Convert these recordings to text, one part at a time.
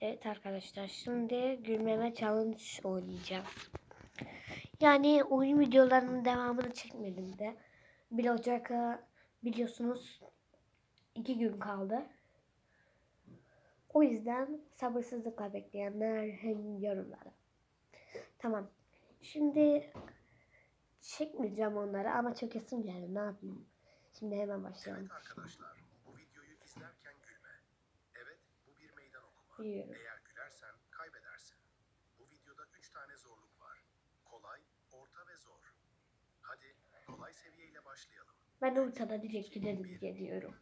Evet arkadaşlar şimdi gülmeme challenge oynayacağız. Yani oyun videolarının devamını çekmedim de. 1 Ocak'a biliyorsunuz 2 gün kaldı. O yüzden sabırsızlıkla bekleyenler hem yorumlara. Tamam. Şimdi çekmeyeceğim onları ama çekesim geldi. Ne yapayım? Şimdi hemen başlayalım. Evet arkadaşlar, bu videoyu izlerken gülme. Evet, bu bir Biliyorum. Eğer gülersen kaybedersin. Bu videoda 3 tane zorluk var. Kolay, orta ve zor. Hadi kolay seviyeyle başlayalım. Ben ortada direkt gidelim diye diyorum.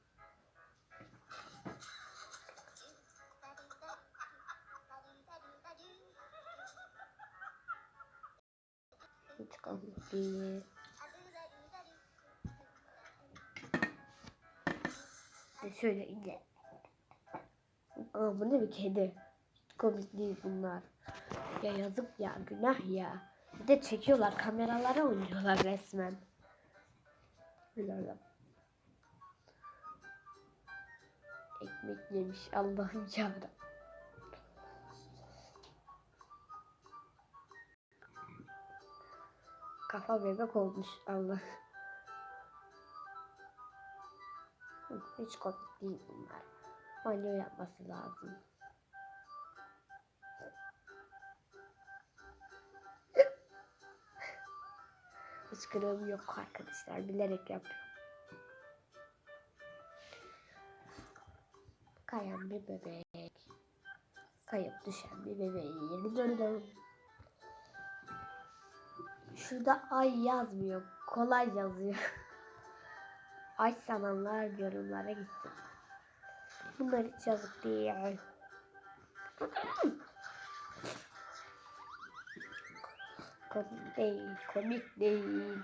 Şöyle ince. Aa, bu ne bir kedi. Komik değil bunlar. Ya yazık ya günah ya. Bir de çekiyorlar kameralara oynuyorlar resmen. Böyle. Ekmek yemiş Allah'ım yarabbim. Kafa bebek olmuş Allah. Hiç komik değil bunlar. Banyo yapması lazım. Hıçkırığım yok arkadaşlar. Bilerek yapıyorum. Kayan bir bebek. Kayıp düşen bir bebeği. Dönüyorum. Şurada ay yazmıyor. Kolay yazıyor. ay sananlar yorumlara gitsin. Bunlar hiç yazık değil. komik değil, komik değil.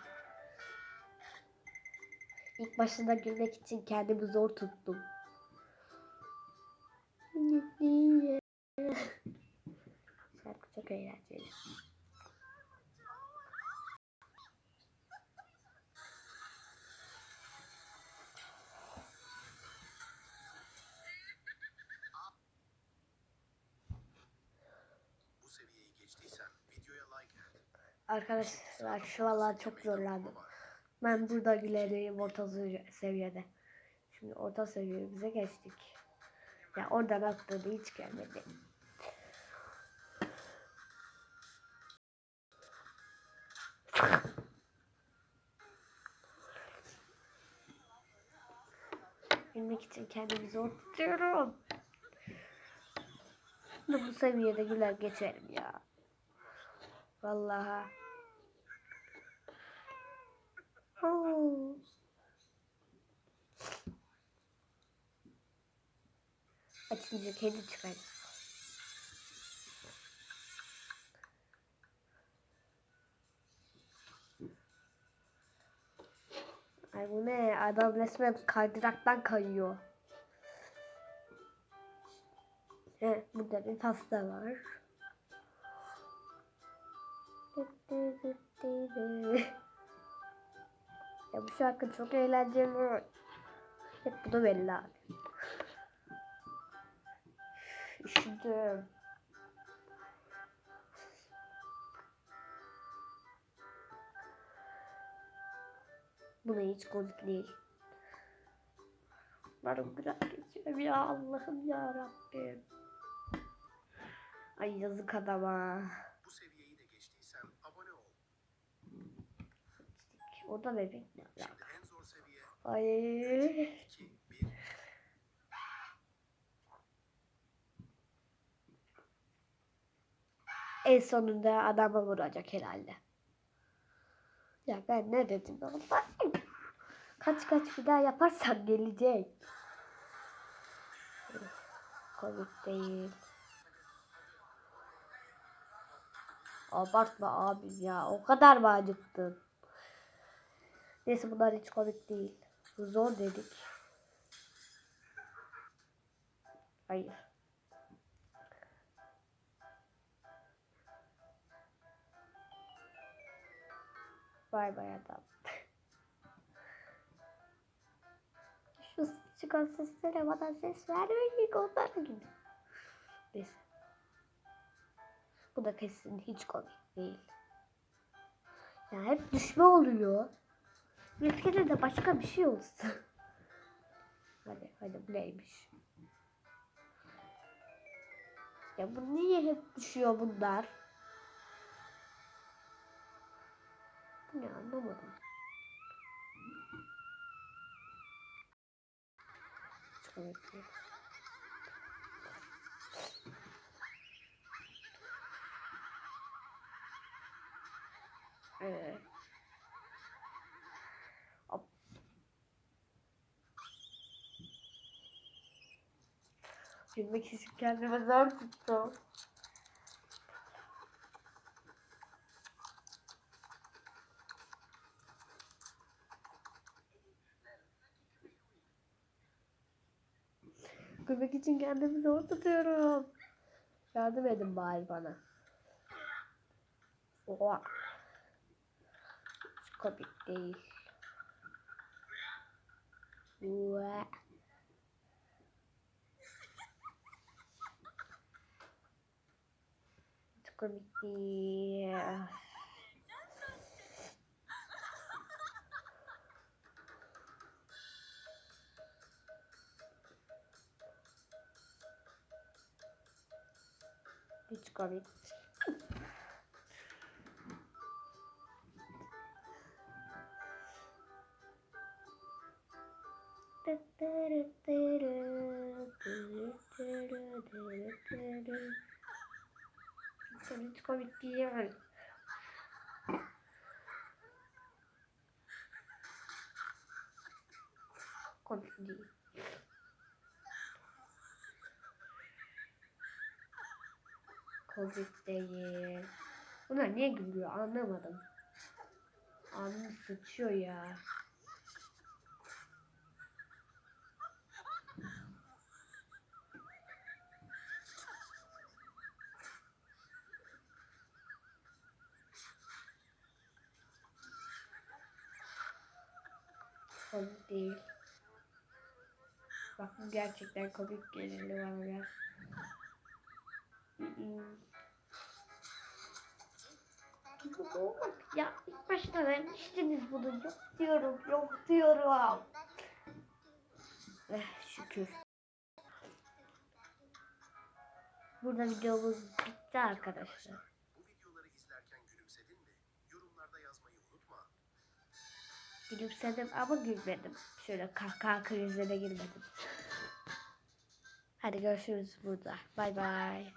İlk başında gülmek için kendimi zor tuttum. Şarkı çok eğlenceli. Arkadaşlar şu vallahi çok zorlandım. Ben burada güleriyim orta se- seviyede. Şimdi orta seviyemize geçtik. Ya oradan atladı hiç gelmedi. Bilmek için kendimi zor tutuyorum. Bu seviyede güler geçerim ya. Vallahi. Oo. Açınca kedi çıkar. Ay bu ne? Adam resmen kaydıraktan kayıyor. Evet, burada bir pasta var. Ya bu şarkı çok eğlenceli. Hep bu da belli abi. Üşüdüm. Bu da hiç komik değil. Umarım biraz geçiyor ya Allah'ım ya Rabbim. Ay yazık adama. O da bebek ne alaka? en zor seviye Ay. 2, 1. En sonunda adama vuracak herhalde. Ya ben ne dedim oğlum? Kaç kaç bir daha yaparsan gelecek. Komik değil. Abartma abi ya. O kadar mı acıktın? Neyse bunlar hiç komik değil. Zor dedik. Hayır. Bay bay adam. Şu çıkan seslere bana ses vermeyin onlar gibi. Neyse. Bu da kesin hiç komik değil. Ya hep düşme oluyor. Kere de başka bir şey olsun. hadi hadi bu neymiş? Ya bu niye hep düşüyor bunlar? Bu ne anlamadım. Hiç komik Gülmek için kendime zor tuttum. Gülmek için kendimi zor tutuyorum. Yardım edin bari bana. Oha. Hiç komik değil. Ua. Hiç komik değil. Hiç komik. Hiç komik değil. Komik değil. Komik değil. Bunlar niye gülüyor anlamadım. Anı sıçıyor ya. Komik değil. Bak bu gerçekten komik gelirli bana ya. Bak ya ilk başta vermiştiniz bunu. Yok diyorum, yok diyorum. Eh şükür. Burada videomuz bitti arkadaşlar. Gülümsedim ama gülmedim. Şöyle kahkaha krizine girmedim. Hadi görüşürüz burada. Bay bay.